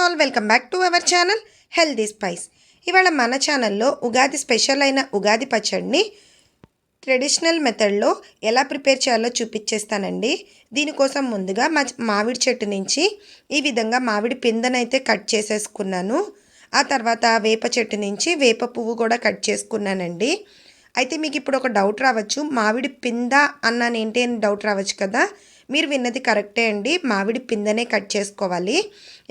All welcome back to our channel healthy spice. ఇవాళ మన ఛానల్లో ఉగాది స్పెషల్ అయిన ఉగాది పచ్చడిని ట్రెడిషనల్ మెథడ్లో ఎలా ప్రిపేర్ చేయాలో చూపించేస్తానండి. దీనికోసం ముందుగా మా మామిడి చెట్టు నుంచి ఈ విధంగా మామిడి పిందనైతే కట్ చేసేసుకున్నాను. ఆ తర్వాత వేప చెట్టు నుంచి వేప పువ్వు కూడా కట్ చేసుకున్నానండి. అయితే మీకు ఇప్పుడు ఒక డౌట్ రావచ్చు. మామిడి పింద అన్నానేంటి అని డౌట్ రావచ్చు కదా. మీరు విన్నది కరెక్టే అండి. మామిడి పిందనే కట్ చేసుకోవాలి.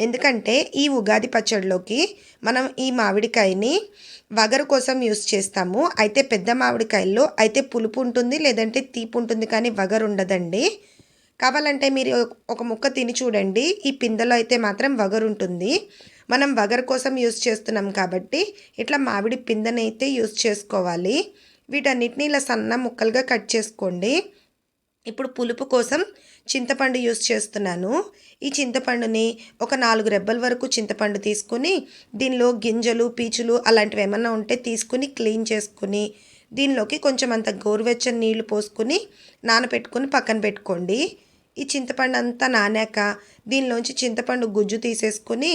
ఎందుకంటే ఈ ఉగాది పచ్చడిలోకి మనం ఈ మామిడికాయని వగరు కోసం యూస్ చేస్తాము. అయితే పెద్ద మామిడికాయల్లో అయితే పులుపు ఉంటుంది లేదంటే తీపు ఉంటుంది కానీ వగరు ఉండదండి. కావాలంటే మీరు ఒక ముక్క తిని చూడండి. ఈ పిందెలో అయితే మాత్రం వగరు ఉంటుంది. మనం వగరు కోసం యూస్ చేస్తున్నాం కాబట్టి ఇట్లా మామిడి పిందెనైతే యూస్ చేసుకోవాలి. వీటన్నిటిని ఇలా సన్న ముక్కలుగా కట్ చేసుకోండి. ఇప్పుడు పులుపు కోసం చింతపండు యూస్ చేస్తున్నాను. ఈ చింతపండుని ఒక నాలుగు రెబ్బల వరకు చింతపండు తీసుకుని దీనిలో గింజలు పీచులు అలాంటివి ఏమన్నా ఉంటే తీసుకుని క్లీన్ చేసుకుని దీనిలోకి కొంచెం అంత గోరువెచ్చని నీళ్ళు పోసుకుని నానబెట్టుకుని పక్కన పెట్టుకోండి. ఈ చింతపండు అంతా నానాక దీనిలోంచి చింతపండు గుజ్జు తీసేసుకుని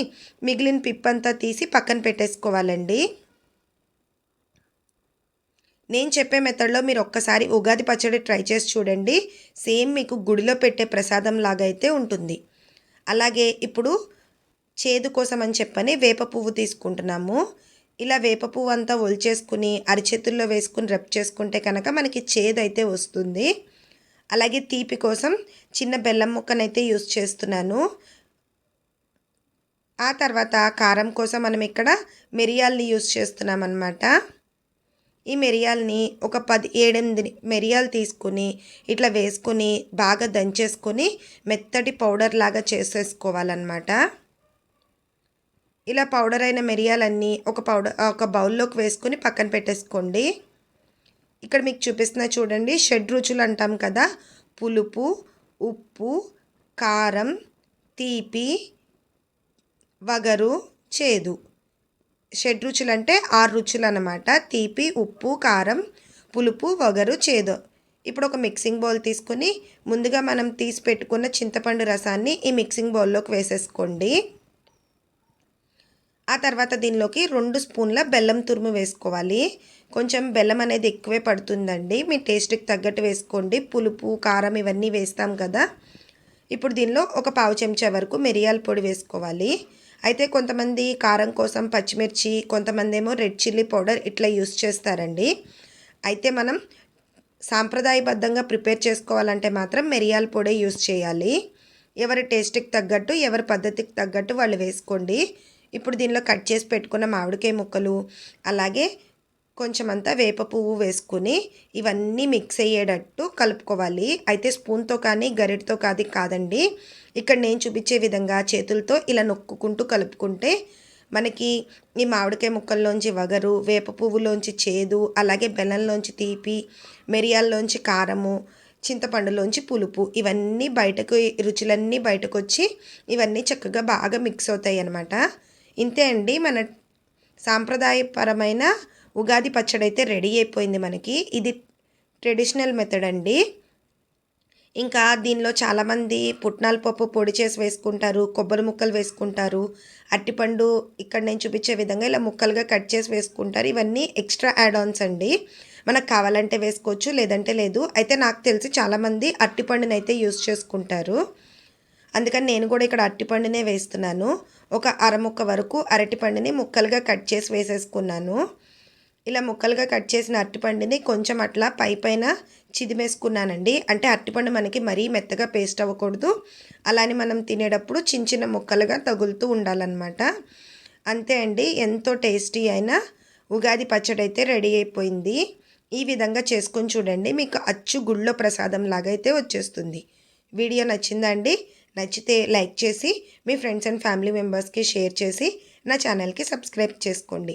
మిగిలిన పిప్పంతా తీసి పక్కన పెట్టేసుకోవాలండి. నేను చెప్పే మెథడ్లో మీరు ఒక్కసారి ఉగాది పచ్చడి ట్రై చేసి చూడండి. సేమ్ మీకు గుడిలో పెట్టే ప్రసాదం లాగా అయితే ఉంటుంది. అలాగే ఇప్పుడు చేదు కోసం అని చెప్పని వేప పువ్వు తీసుకుంటున్నాము. ఇలా వేప పువ్వు అంతా ఒలిచేసుకుని అరిచేతుల్లో వేసుకుని రెప్ చేసుకుంటే కనుక మనకి చేదు అయితే వస్తుంది. అలాగే తీపి కోసం చిన్న బెల్లం ముక్కనైతే యూస్ చేస్తున్నాను. ఆ తర్వాత కారం కోసం మనం ఇక్కడ మిరియాల్ని యూస్ చేస్తున్నాం అన్నమాట ఈ మిరియాలని ఒక పది ఏడెనిమిది మిరియాలు తీసుకుని ఇట్లా వేసుకుని బాగా దంచేసుకొని మెత్తటి పౌడర్ లాగా చేసేసుకోవాలన్నమాట. ఇలా పౌడర్ అయిన మిరియాలన్నీ ఒక పౌడర్ ఒక బౌల్లోకి వేసుకొని పక్కన పెట్టేసుకోండి. ఇక్కడ మీకు చూపిస్తున్నా చూడండి షెడ్ రుచులు అంటాం కదా పులుపు ఉప్పు కారం తీపి వగరు చేదు. షడ్ రుచులు అంటే ఆరు రుచులు అనమాట తీపి ఉప్పు కారం పులుపు వగరు చేదు. ఇప్పుడు ఒక మిక్సింగ్ బౌల్ తీసుకొని ముందుగా మనం తీసి పెట్టుకున్న చింతపండు రసాన్ని ఈ మిక్సింగ్ బౌల్లోకి వేసేసుకోండి. ఆ తర్వాత దీనిలోకి రెండు స్పూన్ల బెల్లం తురుము వేసుకోవాలి. కొంచెం బెల్లం అనేది ఎక్కువే పడుతుందండి. మీ టేస్ట్కి తగ్గట్టు వేసుకోండి. పులుపు కారం ఇవన్నీ వేస్తాం కదా. ఇప్పుడు దీనిలో ఒక పావు చెంచా వరకు మిరియాల పొడి వేసుకోవాలి. అయితే కొంతమంది కారం కోసం పచ్చిమిర్చి కొంతమంది ఏమో రెడ్ చిల్లీ పౌడర్ ఇట్లా యూస్ చేస్తారండి. అయితే మనం సాంప్రదాయబద్ధంగా ప్రిపేర్ చేసుకోవాలంటే మాత్రం మిరియాల పొడి యూస్ చేయాలి. ఎవరి టేస్ట్కి తగ్గట్టు ఎవరి పద్ధతికి తగ్గట్టు వాళ్ళు వేసుకోండి. ఇప్పుడు దీనిలో కట్ చేసి పెట్టుకున్న మామిడికాయ ముక్కలు అలాగే కొంచెం అంతా వేప పువ్వు వేసుకుని ఇవన్నీ మిక్స్ అయ్యేటట్టు కలుపుకోవాలి. అయితే స్పూన్తో కానీ గరిటతో కాదు కాదండి. ఇక్కడ నేను చూపించే విధంగా చేతులతో ఇలా నొక్కుకుంటూ కలుపుకుంటే మనకి ఈ మామిడికాయ ముక్కల్లోంచి వగరు వేప పువ్వులోంచి చేదు అలాగే బెల్లంలోంచి తీపి మిరియాల్లోంచి కారము చింతపండులోంచి పులుపు ఇవన్నీ బయటకు రుచులన్నీ బయటకు వచ్చి ఇవన్నీ చక్కగా బాగా మిక్స్ అవుతాయి అన్నమాట ఇంతే అండి మన సాంప్రదాయపరమైన ఉగాది పచ్చడి అయితే రెడీ అయిపోయింది మనకి. ఇది ట్రెడిషనల్ మెథడ్ అండి. ఇంకా దీనిలో చాలామంది పుట్నాల పప్పు పొడి చేసి వేసుకుంటారు కొబ్బరి ముక్కలు వేసుకుంటారు అట్టిపండు ఇక్కడ నేను చూపించే విధంగా ఇలా ముక్కలుగా కట్ చేసి వేసుకుంటారు. ఇవన్నీ ఎక్స్ట్రా యాడ్ ఆన్స్ అండి. మనకు కావాలంటే వేసుకోవచ్చు లేదంటే లేదు. అయితే నాకు తెలిసి చాలామంది అట్టిపండుని అయితే యూస్ చేసుకుంటారు. అందుకని నేను కూడా ఇక్కడ అరటిపండునే వేస్తున్నాను. ఒక అరముక్క వరకు అరటిపండుని ముక్కలుగా కట్ చేసి వేసేసుకున్నాను. ఇలా ముక్కలుగా కట్ చేసిన అరటిపండుని కొంచెం అట్లా పై పైన చిదిమేసుకున్నానండి. అంటే అరటిపండు మనకి మరీ మెత్తగా పేస్ట్ అవ్వకూడదు. అలానే మనం తినేటప్పుడు చిన్న చిన్న ముక్కలుగా తగులుతూ ఉండాలన్నమాట. అంతే అండి. ఎంతో టేస్టీ అయిన ఉగాది పచ్చడి అయితే రెడీ అయిపోయింది. ఈ విధంగా చేసుకొని చూడండి. మీకు అచ్చు గుళ్ళో ప్రసాదం లాగా అయితే వచ్చేస్తుంది. వీడియో నచ్చిందా అండి నచ్చితే లైక్ చేసి మీ ఫ్రెండ్స్ అండ్ ఫ్యామిలీ మెంబర్స్కి షేర్ చేసి నా ఛానల్కి సబ్స్క్రైబ్ చేసుకోండి.